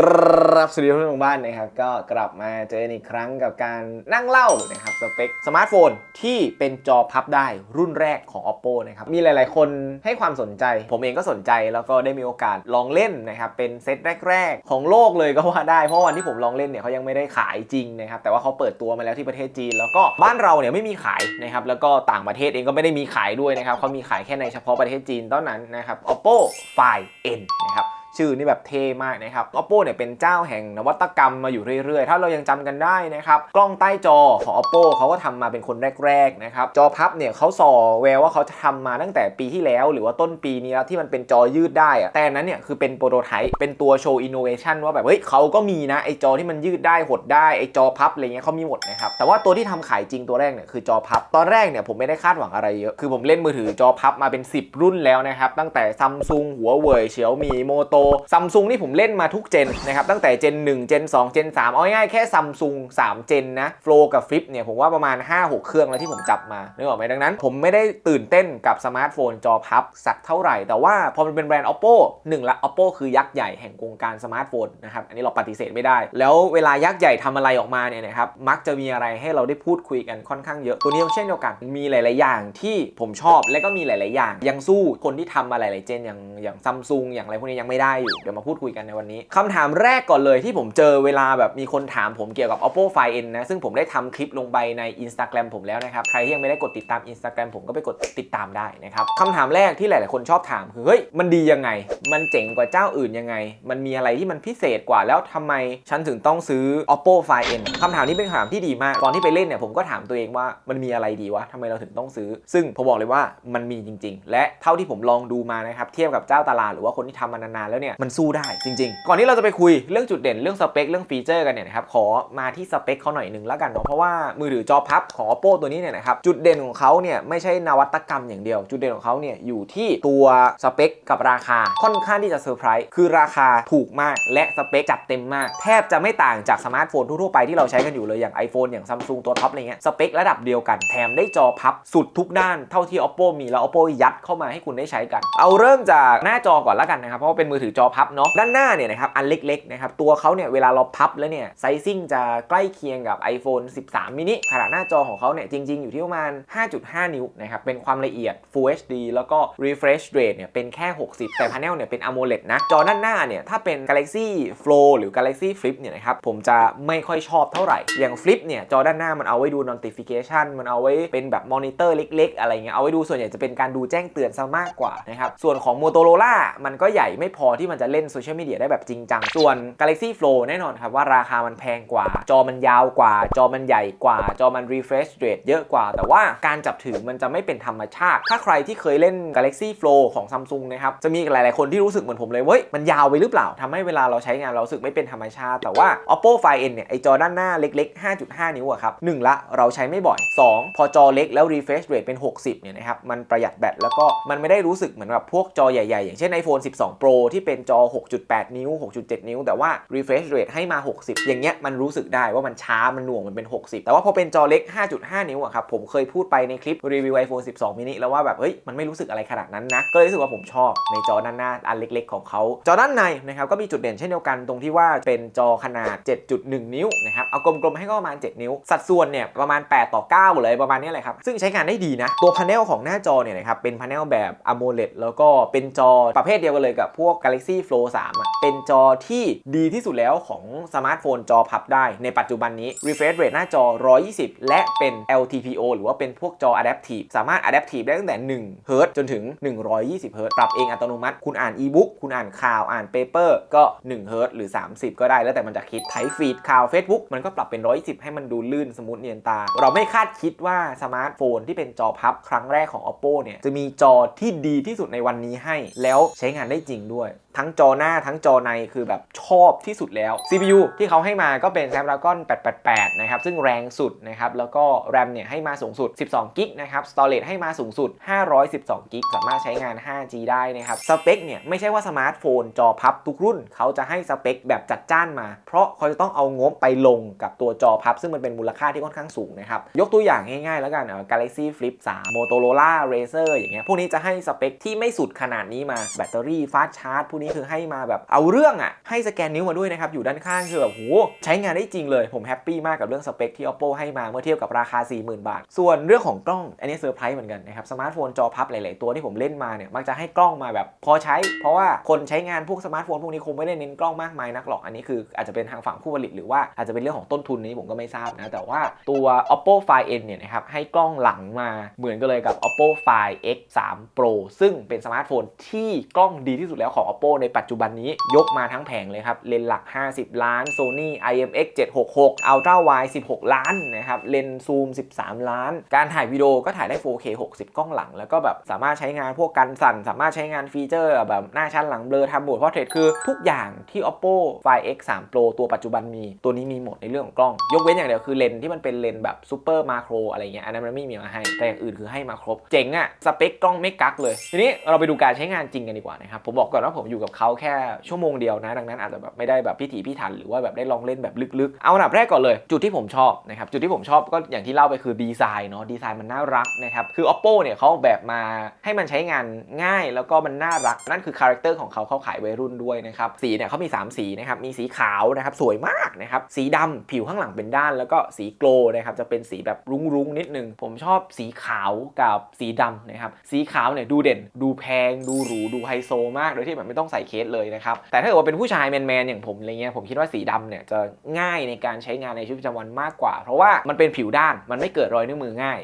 กรับสวัสดีทุกท่านทางบ้านนะครับ ก็กลับมาเจออีกครั้งกับการนั่งเล่านะครับสเปคสมาร์ทโฟนที่เป็นจอพับได้รุ่นแรกของ oppo นะครับ มีหลายๆ คนให้ความสนใจ ผมเองก็สนใจแล้วก็ได้มีโอกาสลองเล่นนะครับ เป็นเซตแรก ๆ ของโลกเลยก็ว่าได้ เพราะวันที่ผมลองเล่นเนี่ยเขายังไม่ได้ขายจริงนะครับ แต่ว่าเขาเปิดตัวมาแล้วที่ประเทศจีน แล้วก็บ้านเราเนี่ยไม่มีขายนะครับแล้วก็ต่างประเทศเองก็ไม่ได้มีขายด้วยนะครับเขามีขายแค่ในเฉพาะประเทศจีนเท่านั้นนะครับ oppo find n นะครับ ชื่อนี่แบบเท่มากนะครับ oppo เนี่ยเป็นเจ้าแห่งนวัตกรรมมาอยู่เรื่อยๆ ถ้าเรายังจำกันได้นะครับ กล้องใต้จอของ oppo เขาก็ทำมาเป็นคนแรกๆนะครับ จอพับเนี่ยเขาส่อแววว่าเขาจะทำมาตั้งแต่ปีที่แล้ว หรือว่าต้นปีนี้แล้วที่มันเป็นจอยืดได้อะแต่นั้นเนี่ยคือเป็นโปรโตไทป์เป็นตัวโชว์อินโนเวชันว่าแบบเฮ้ยเขาก็มีนะไอจอที่มันยืดได้หดได้ไอจอพับอะไรเงี้ยเขามีหมดนะครับแต่ว่าตัวที่ทำขายจริงตัวแรกเนี่ยคือจอพับ ตอนแรกเนี่ยผมไม่ได้คาดหวังอะไรเยอะคือผมเล่นมือถือจอพับมาเป็น 10 รุ่นแล้วนะครับตั้งแต่ซัมซุงหัวเว่ยเฉียวมีโมโตซัมซุงนี่ผมเล่นมาทุกเจนนะครับตั้งแต่เจน 1 เจน 2 เจน 3 เอาง่ายๆแค่ซัมซุง3 เจนนะโฟลกับฟลิปเนี่ยผมว่าประมาณ 5-6 เครื่องแล้วที่ผมจับมานึกออกไหมดังนั้น ผมไม่ได้ตื่นเต้นกับสมาร์ทโฟนจอพับสักเท่าไหร่ แต่ว่าพอมันเป็นแบรนด์ oppo หนึ่งละ oppo คือยักษ์ใหญ่แห่งวงการสมาร์ทโฟนนะครับอันนี้เราปฏิเสธไม่ได้ แล้วเวลายักษ์ใหญ่ทำอะไรออกมาเนี่ยนะครับมักจะมีอะไรให้เราได้พูดคุยกันค่อนข้างเยอะตัวนี้ก็เช่นเดียวกันมีหลาย ๆ อย่างที่ผมชอบและก็มีหลาย ๆ อย่าง ยังสู้คนที่ทำมาหลาย ๆ เจนอย่างอย่างซัมซุงอย่างอะไรพวกนี้ยังไม่ได้อยู่ เดี๋ยวมาพูดคุยกันในวันนี้คำถามแรกก่อนเลยที่ผมเจอเวลาแบบมีคนถามผมเกี่ยวกับ oppo find n นะ ซึ่งผมได้ทำคลิปลงไปใน Instagram ผมแล้วนะครับ ใครที่ยังไม่ได้กดติดตาม Instagram ผมก็ไปกดติดตามได้นะครับคำถามแรกที่หลาย ๆ คนชอบถามคือเฮ้ยมันดียังไง มันเจ๋งกว่าเจ้าอื่นยังไง มันมีอะไรที่มันพิเศษกว่าแล้วทำไมฉันถึงต้องซื้อ oppo find n คำถามนี้เป็นคำถามที่ดีมากตอนที่ไปเล่นเนี่ยผมก็ถามตัวเองว่ามันมีอะไรดีวะทำไมเราถึงต้องซื้อ ซึ่งผมบอกเลยว่ามันมีจริง ๆ และเท่าที่ผมลองดูมานะครับเทียบกับเจ้าตลาดหรือว่าคนที่ทำมานานๆแล้วเนี่ยมันสู้ได้จริง ๆ ก่อนที่เราจะไปคุยเรื่องจุดเด่นเรื่องสเปคเรื่องฟีเจอร์กันเนี่ยนะครับขอมาที่สเปคเขาหน่อยหนึ่งแล้วกันเนาะเพราะว่ามือถือจอพับของ oppo ตัวนี้เนี่ยนะครับจุดเด่นของเขาเนี่ยไม่ใช่นวัตกรรมอย่างเดียว จุดเด่นของเขาเนี่ยอยู่ที่ตัวสเปคกับราคาค่อนข้างที่จะเซอร์ไพรส์คือราคาถูกมากและสเปคจัดเต็มมาก แทบจะไม่ต่างจากสมาร์ทโฟนทั่วๆไปที่เราใช้กันอยู่เลยอย่าง iPhone อย่าง Samsung ตัวท็อปอะไรเงี้ยสเปคระดับเดียวกันแถมได้จอพับสุดทุกด้านเท่าที่ oppo มีแล้ว oppo ยัดเข้ามาให้คุณได้ใช้กัน เอาเริ่มจากหน้าจอก่อนแล้วกันนะครับเพราะว่าเป็นมือถือจอพับเนาะด้านหน้าเนี่ยนะครับอันเล็กๆนะครับตัวเขาเนี่ยเวลาเราพับแล้วเนี่ยไซซิ่งจะใกล้เคียงกับ iPhone 13 mini ขนาดหน้าจอของเขาเนี่ยจริง ๆ อยู่ที่ประมาณ 5.5 นิ้วนะครับเป็นความละเอียด Full HD แล้วก็ refresh rate เนี่ยเป็นแค่ 60 แต่ panel เนี่ยเป็น AMOLED นะจอด้านหน้าเนี่ยถ้าเป็น Galaxy Flow หรือ Galaxy Flip เนี่ยนะครับผมจะไม่ค่อยชอบเท่าไหร่ อย่าง Flip เนี่ยจอด้านหน้ามันเอาไว้ดู notification มันเอาไว้เป็นแบบมอนิเตอร์เล็ก ๆ อะไรเงี้ยเอาไว้ดูส่วนใหญ่จะเป็นการดูแจ้งเตือนซะมากกว่านะครับส่วนของ Motorola มันก็ใหญ่ไม่พอที่มันจะเล่นโซเชียลมีเดียได้แบบจริงจัง ส่วน Galaxy Flow แน่นอนครับว่าราคามันแพงกว่า จอมันยาวกว่า จอมันใหญ่กว่า จอมัน refresh rate เยอะกว่า แต่ว่าการจับถือมันจะไม่เป็นธรรมชาติ ถ้าใครที่เคยเล่น Galaxy Flow ของ Samsung นะครับ จะมีหลาย ๆ คนที่รู้สึกเหมือนผมเลย เว้ย มันยาวไปหรือเปล่าทำให้เวลาเราใช้งานเราสึกไม่เป็นธรรมชาติ แต่ว่า Oppo Find N เนี่ย ไอจอด้านหน้าเล็ก ๆ 5.5 นิ้วอะครับหนึ่งละเราใช้ไม่บ่อย 2 พอจอเล็กแล้ว refresh rate เป็น 60 เนี่ยนะครับ มันประหยัดแบตแล้วก็มันไม่ได้รู้สึกเหมือนแบบพวกจอใหญ่ ๆ อย่างเช่น iPhone 12 Pro ที่เป็นจอ 6.8 นิ้ว 6.7 นิ้ว แต่ว่า refresh rate ให้มา 60 อย่างเงี้ยมันรู้สึกได้ว่ามันช้ามันหน่วงมันเป็น 60 แต่ว่าพอเป็นจอเล็ก 5.5 นิ้วอะครับผมเคยพูดไปในคลิปรีวิว iPhone 12 mini แล้วว่าแบบเฮ้ยมันไม่รู้สึกอะไรขนาดนั้นนะก็เลยรู้สึกว่าผมชอบในจอด้านหน้าอันเล็ก ๆ ของเขาจอด้านในนะครับก็มีจุดเด่นเช่นเดียวกันตรงที่ว่าเป็นจอขนาด 7.1 นิ้วนะครับเอากลมๆให้ก็ประมาณ 7 นิ้ว สัดส่วนเนี่ยประมาณ 8 ต่อ 9 เลยประมาณนี้เลยครับซึ่งใช้งานได้ดีนะตัวพาเนลของหน้าจอเนี่ยนะครับเป็นพาเนลแบบ AMOLED แล้วก็เป็นจอประเภทเดียวกันเลยกับพวก Galaxy Flow 3อะเป็นจอที่ดีที่สุดแล้วของสมาร์ทโฟนจอพับได้ในปัจจุบันนี้ refresh rate หน้าจอ 120 และเป็น LTPO หรือว่าเป็นพวกจอ adaptive สามารถ adaptive ได้ตั้งแต่1 Hz จนถึง 120 Hz ปรับเองอัตโนมัติ คุณอ่าน e-book คุณอ่านข่าวอ่าน paper ก็1 Hz หรือ 30 ก็ได้แล้วแต่มันจะคิดไถฟีดข่าว Facebook มันก็ปรับเป็น120ให้มันดูลื่นสมูทเนียนตา เราไม่คาดคิดว่าสมาร์ทโฟนที่เป็นจอพับครั้งแรกของ oppo เนี่ยจะมีจอที่ดีที่สุดในวันนี้ให้ แล้วใช้งานได้จริงด้วย ทั้งจอหน้าทั้งจอในคือแบบชอบที่สุดแล้ว CPU ที่เขาให้มาก็เป็น Snapdragon 888 นะครับ ซึ่งแรงสุดนะครับ แล้วก็ RAM เนี่ยให้มาสูงสุด 12กิกนะครับ Storage ให้มาสูงสุด 512กิกสามารถใช้งาน 5G ได้นะครับ สเปคเนี่ย ไม่ใช่ว่าสมาร์ทโฟนจอพับทุกรุ่น เขาจะให้สเปคแบบจัดจ้านมา เพราะเขาจะต้องเอางบไปลงกับตัวจอพับ ซึ่งมันเป็นมูลค่าที่ค่อนข้างสูงนะครับ ยกตัวอย่างง่ายๆแล้วกันเออ Galaxy Flip 3 Motorola Razer อย่างเงี้ย พวกนี้จะให้สเปคที่ไม่สุดขนาดนี้มา แบตเตอรี่ฟาสชาร์จพวกนี้คือให้มาแบบเอาเรื่องอะให้สแกนนิ้วมาด้วยนะครับอยู่ด้านข้างคือแบบโหใช้งานได้จริงเลยผมแฮปปี้มากกับเรื่องสเปคที่ oppo ให้มาเมื่อเทียบกับราคา 40,000 บาท ส่วนเรื่องของกล้องอันนี้เซอร์ไพรส์เหมือนกันนะครับสมาร์ทโฟนจอพับหลาย ๆ ตัวที่ผมเล่นมาเนี่ยมักจะให้กล้องมาแบบพอใช้ เพราะว่าคนใช้งานพวกสมาร์ทโฟนพวกนี้คงไม่ได้เน้นกล้องมากมายนักหรอกอันนี้คืออาจจะเป็นทางฝั่งผู้ผลิตหรือว่าอาจจะเป็นเรื่องของต้นทุนนี้ผมก็ไม่ทราบนะแต่ว่าตัว oppo find n เนี่ยนะครับให้กล้องหลังมาเหมือนกันเลยกับ oppo find x 3 pro ซึ่งเป็นสมาร์ทโฟนที่กล้องดีที่สุดแล้วของ oppo ในปัจจุบันนี้ยกมาทั้งแผงเลยครับ เลนหลัก 50 ล้าน sony imx 766 ultra wide 16 ล้านนะครับ เลนซูม 13 ล้าน การถ่ายวิดีโอก็ถ่ายได้ 4K 60 กล้องหลัง แล้วก็แบบสามารถใช้งานพวกกันสั่น สามารถใช้งานฟีเจอร์แบบหน้าชั้นหลังเบลอทำโหมดพอร์เทรตคือทุกอย่างที่ oppo find x 3 pro ตัวปัจจุบันมี ตัวนี้มีหมดในเรื่องของกล้อง ยกเว้นอย่างเดียวคือเลนที่มันเป็นเลนแบบซูเปอร์มาโครอะไรเงี้ยอันนั้นมันไม่มีมาให้แต่อย่างอื่นคือให้มาครบ เจ๋งอะสเปคกล้องไม่กักเลย ทีนี้เราไปดูการใช้งานจริงกันดีกว่านะครับผมบอกก่อนว่าผมอยู่กับเขาแค่ชั่วโมงเดียวนะดังนั้นอาจจะแบบไม่ได้แบบพิถีพิถันหรือว่าแบบได้ลองเล่นแบบลึกๆ เอาอันดับแรกก่อนเลย จุดที่ผมชอบนะครับจุดที่ผมชอบก็อย่างที่เล่าไปคือดีไซน์เนาะดีไซน์มันน่ารักนะครับคือ oppo เนี่ยเขาออกแบบมาให้มันใช้งานง่ายแล้วก็มันน่ารัก นั่นคือคาแรคเตอร์ของเขาเขาขายวัยรุ่นด้วยนะครับสีเนี่ยเขามี 3 สีนะครับมีสีขาวนะครับสวยมากนะครับสีดำผิวข้างหลังเป็นด้าน แล้วก็สีโกลนะครับจะเป็นสีแบบรุ้งๆนิดนึง ผมชอบสีขาวกับสีดำนะครับสีขาวเนี่ยดูเด่น ดูแพง ดูหรูดูไฮโซมากโดยที่แบบไม่ต้องใส่เคสเลยนะครับ แต่ถ้าเกิดว่าเป็นผู้ชายแมนๆอย่างผมอะไรเงี้ยผมคิดว่าสีดำเนี่ยจะง่ายในการใช้งานในชีวิตประจำวันมากกว่า เพราะว่ามันเป็นผิวด้านมันไม่เกิดรอยนิ้วมือง่าย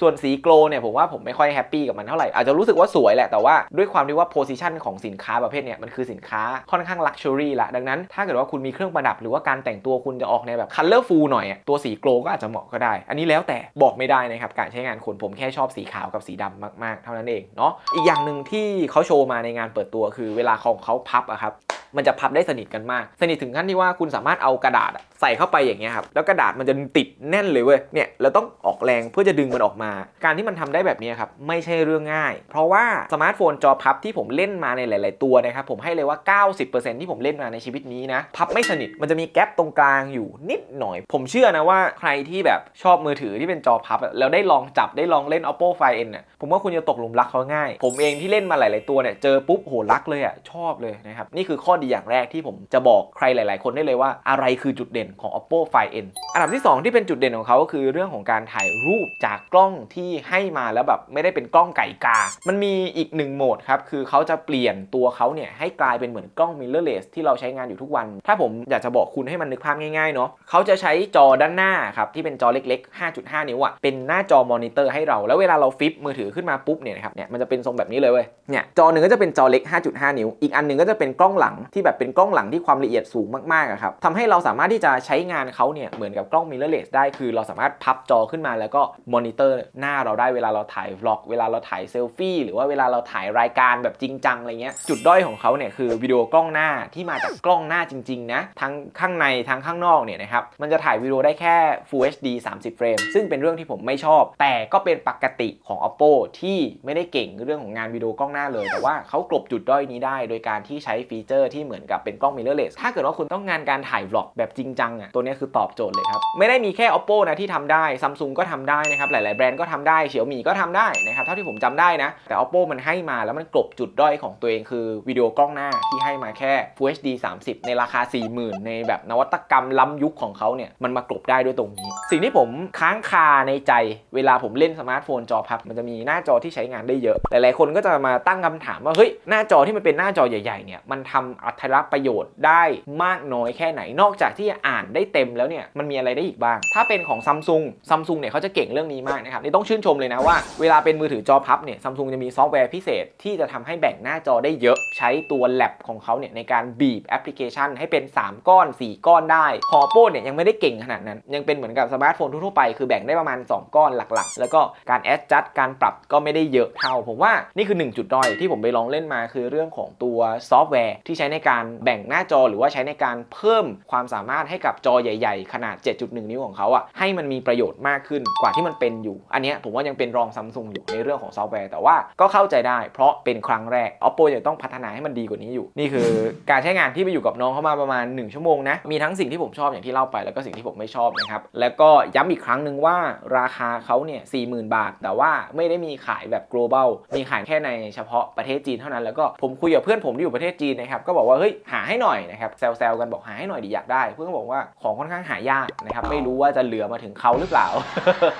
ส่วนสีโกลเนี่ยผมว่าผมไม่ค่อยแฮปปี้กับมันเท่าไหร่อาจจะรู้สึกว่าสวยแหละแต่ว่าด้วยความที่ว่าโพซิชันของสินค้าประเภทเนี่ยมันคือสินค้าค่อนข้างลักชัวรี่ละดังนั้น ถ้าเกิดว่าคุณมีเครื่องประดับหรือว่าการแต่งตัวคุณจะออกในแบบคัลเลอร์ฟูลหน่อยตัวสีโกลก็อาจจะเหมาะก็ได้ อันนี้แล้วแต่บอกไม่ได้นะครับการใช้งานคนผมแค่ชอบสีขาวกับสีดำมากๆ เท่านั้นเองเนาะอีกอย่างหนึ่งที่เขาโชว์มาในงานเปิดตัวคือเวลาของเขาพับอะครับ มันจะพับได้สนิทกันมาก สนิทถึงขั้นที่ว่าคุณสามารถเอากระดาษใส่เข้าไปอย่างเงี้ยครับแล้วกระดาษมันจะติดแน่นเลยเว้ยเนี่ยเราต้องออกแรงเพื่อจะดึงมันออกมา การที่มันทำได้แบบนี้ครับไม่ใช่เรื่องง่าย เพราะว่าสมาร์ทโฟนจอพับที่ผมเล่นมาในหลาย ๆ ตัวนะครับผมให้เลยว่า 90%ที่ผมเล่นมาในชีวิตนี้นะพับไม่สนิทมันจะมีแกลบตรงกลางอยู่นิดหน่อย ผมเชื่อนะว่าใครที่แบบชอบมือถือที่เป็นจอพับแล้วได้ลองจับได้ลองเล่น oppo find n เนี่ยผมว่าคุณจะตกหลุมรักเขาง่าย ผมเองที่เล่นมาหลาย ๆ ตัวเนี่ยเจอปุ๊บโหรักเลยอะชอบเลยนะครับนี่คือข้อดีอย่างแรกที่ผมจะบอกใครหลาย ๆ คนได้เลยว่าอะไรคือจุดเด่นของ oppo find n อันดับที่ 2 ที่เป็นจุดเด่นของเขาก็คือเรื่องของการถ่ายรูปจากกล้องที่ให้มาแล้วแบบไม่ได้เป็นกล้องไก่กา มันมีอีกหนึ่งโหมดครับ คือเขาจะเปลี่ยนตัวเขาเนี่ยให้กลายเป็นเหมือนกล้อง mirrorless ที่เราใช้งานอยู่ทุกวัน ถ้าผมอยากจะบอกคุณให้มันนึกภาพง่าย ๆ เนาะเขาจะใช้จอด้านหน้าครับที่เป็นจอเล็ก ๆ 5.5 นิ้วอะเป็นหน้าจอมอนิเตอร์ให้เรา แล้วเวลาเราฟิปมือถือขึ้นมาปุ๊บเนี่ยนะครับเนี่ยมันจะเป็นทรงแบบนี้เลยเว้ยเนี่ยจอหนึ่งก็จะเป็นจอเล็ก 5.5 นิ้ว อีกอันหนึ่งก็จะเป็นกล้องหลังที่แบบเป็นกล้องหลังที่ความละเอียดสูงมากๆครับทำให้เราสามารถที่จะใช้งานเขาเนี่ยเหมือนกับกล้อง mirrorless ได้คือเราสามารถพับจอขึ้นมาแล้วก็มอนิเตอร์หน้าเราได้เวลาเราถ่ายวล็อก เวลาเราถ่ายเซลฟี่หรือว่าเวลาเราถ่ายรายการแบบจริงจังอะไรเงี้ยจุดด้อยของเขาเนี่ยคือวิดีโอกล้องหน้าที่มาจากกล้องหน้าจริงๆนะทั้งข้างในทั้งข้างนอกเนี่ยนะครับมันจะถ่ายวิดีโอได้แค่ Full HD 30 เฟรมซึ่งเป็นเรื่องที่ผมไม่ชอบ แต่ก็เป็นปกติของ oppo ที่ไม่ได้เก่งเรื่องของงานวิดีโอกล้องหน้าเลย แต่ว่าเขากลบจุดด้อยนี้ได้ โดยการที่ใช้ฟีเจอร์ที่เหมือนกับเป็นกล้อง mirrorless ถ้าเกิดว่าคุณต้องงานการถ่าย vlog แบบจริงจังอะตัวนี้คือตอบโจทย์เลยครับ ไม่ได้มีแค่ oppo นะที่ทำได้ Samsung ก็ทำได้นะครับหลาย ๆ แบรนด์ก็ทำได้เฉียวมี่ก็ทำได้นะครับเท่าที่ผมจำได้นะ แต่ oppo มันให้มาแล้วมันกลบจุดด้อยของตัวเองคือวิดีโอกล้องหน้าที่ให้มาแค่ Full HD 30 ในราคา 40,000 ในแบบนวัตกรรมล้ำยุคของเขาเนี่ยมันมากลบได้ด้วยตรงนี้ สิ่งที่ผมค้างคาในใจเวลาผมเล่นสมาร์ทโฟนจอพับ มันจะมีหน้าจอที่ใช้งานได้เยอะ หลาย ๆ คนก็จะมาตั้งคำถามว่าเฮ้ยหน้าจอที่มันเป็นหน้าจอใหญ่ ๆ เนี่ยมันทำอัตลักษณ์ประโยชน์ได้มากน้อยแค่ไหน นอกจากที่จะอ่านได้เต็มแล้วเนี่ยมันมีอะไรได้อีกบ้าง ถ้าเป็นของซัมซุงซัมซุงเนี่ยเขาจะเก่งเรื่องนี้มากนะครับนี่ต้องชื่นชมเลยนะว่าเวลาเป็นมือถือจอพับเนี่ยซัมซุงจะมีซอฟต์แวร์พิเศษที่จะทำให้แบ่งหน้าจอได้เยอะ ใช้ตัวแลบของเขาเนี่ยในการบีบแอปพลิเคชัน ให้เป็น 3 ก้อน 4 ก้อนได้คอโป้เนี่ยยังไม่ได้เก่งขนาดนั้น ยังเป็นเหมือนกับสมาร์ทโฟนทั่วไปคือแบ่งได้ประมาณ 2 ก้อนหลักๆ แล้วก็การแอดจัดการปรับก็ไม่ได้เยอะเท่า ผมว่านี่คือ 1 จุดด้อยที่ผมไปลองเล่นมาคือเรื่องของตัวซอฟต์แวร์ที่ใช้ในการแบ่งหน้าจอหรือว่าใช้ในการเพิ่มความสามารถให้กับจอใหญ่ๆ ขนาด 7.1 นิ้วของเขาอะให้มันมีประโยชน์มากขึ้นกว่าที่มันเป็นอยู่ อันนี้ผมว่ายังเป็นรองซัมซุงอยู่ในเรื่องของซอฟต์แวร์แต่ว่าก็เข้าใจได้ เพราะเป็นครั้งแรก Oppo ยังต้องพัฒนาให้มันดีกว่านี้อยู่ นี่คือ การใช้งานที่ไปอยู่กับน้องเขามาประมาณ 1 ชั่วโมงนะมีทั้งสิ่งที่ผมชอบอย่างที่เล่าไป แล้วก็สิ่งที่ผมไม่ชอบนะครับแล้วก็ย้ำอีกครั้งหนึ่งว่าราคาเขาเนี่ย40,000 บาท แต่ว่าไม่ได้มีขายแบบ global มีขายแค่ในเฉพาะประเทศจีนเท่านั้นแล้วก็ผมคุยกับเพื่อนผมที่อยู่ประเทศจีนนะครับก็บอกอกว่าเฮ้ยหาให้หน่อยนะครับแซวๆกันบอกหาให้หน่อยดิอยากได้ เพื่อนก็บอกว่าของค่อนข้างหายากนะครับไม่รู้ว่าจะเหลือมาถึงเขาหรือเปล่า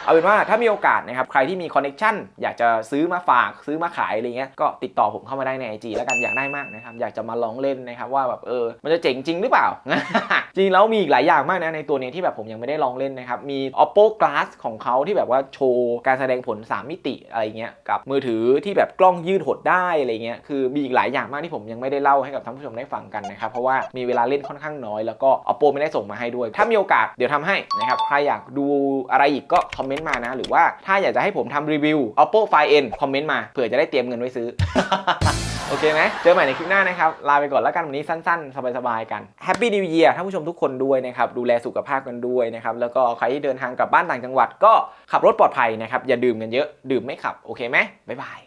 เอาเป็นว่าถ้ามีโอกาสนะครับใครที่มีคอนเน็ชันอยากจะซื้อมาฝากซื้อมาขายอะไรเงี้ยก็ติดต่อผมเข้ามาได้ใน IG แล้วกันอยากได้มากนะครับอยากจะมาลองเล่นนะครับว่าแบบเออมันจะเจ๋งจริงหรือเปล่า จริงแล้วมีอีกหลายอย่างมากนะในตัวนี้ที่แบบผมยังไม่ได้ลองเล่นนะครับมี Oppo Glass ของเขาที่แบบว่าโชว์การแสดงผล 3 มิติอะไรเงี้ยกับมือถือที่แบบกล้องยืดหดได้อะไรเงี้ยคือมีอีกหลายอย่างมากที่ผมยังไม่ได้เล่าให้กับท่านผู้ชมได้ฟังกันนะครับ เพราะว่ามีเวลาเล่นค่อนข้างน้อย แล้วก็ Oppo ไม่ได้ส่งมาให้ด้วย ถ้ามีโอกาสเดี๋ยวทำให้นะครับ ใครอยากดูอะไรอีกก็คอมเมนต์มานะ หรือว่าถ้าอยากจะให้ผมทำรีวิว Oppo Find N คอมเมนต์มาเผื่อจะได้เตรียมเงินไว้ซื้อ โอเคไหมเจอใหม่ในคลิปหน้านะครับ ลาไปก่อนแล้วกันวันนี้สั้นๆ สบายๆ กัน Happy New Year ท่านผู้ชมทุกคนด้วยนะครับ ดูแลสุขภาพกันด้วยนะครับ แล้วก็ใครที่เดินทางกลับบ้านต่างจังหวัดก็ขับรถปลอดภัยนะครับ อย่าดื่มกันเยอะ ดื่มไม่ขับ โอเคไหมบ๊ายบาย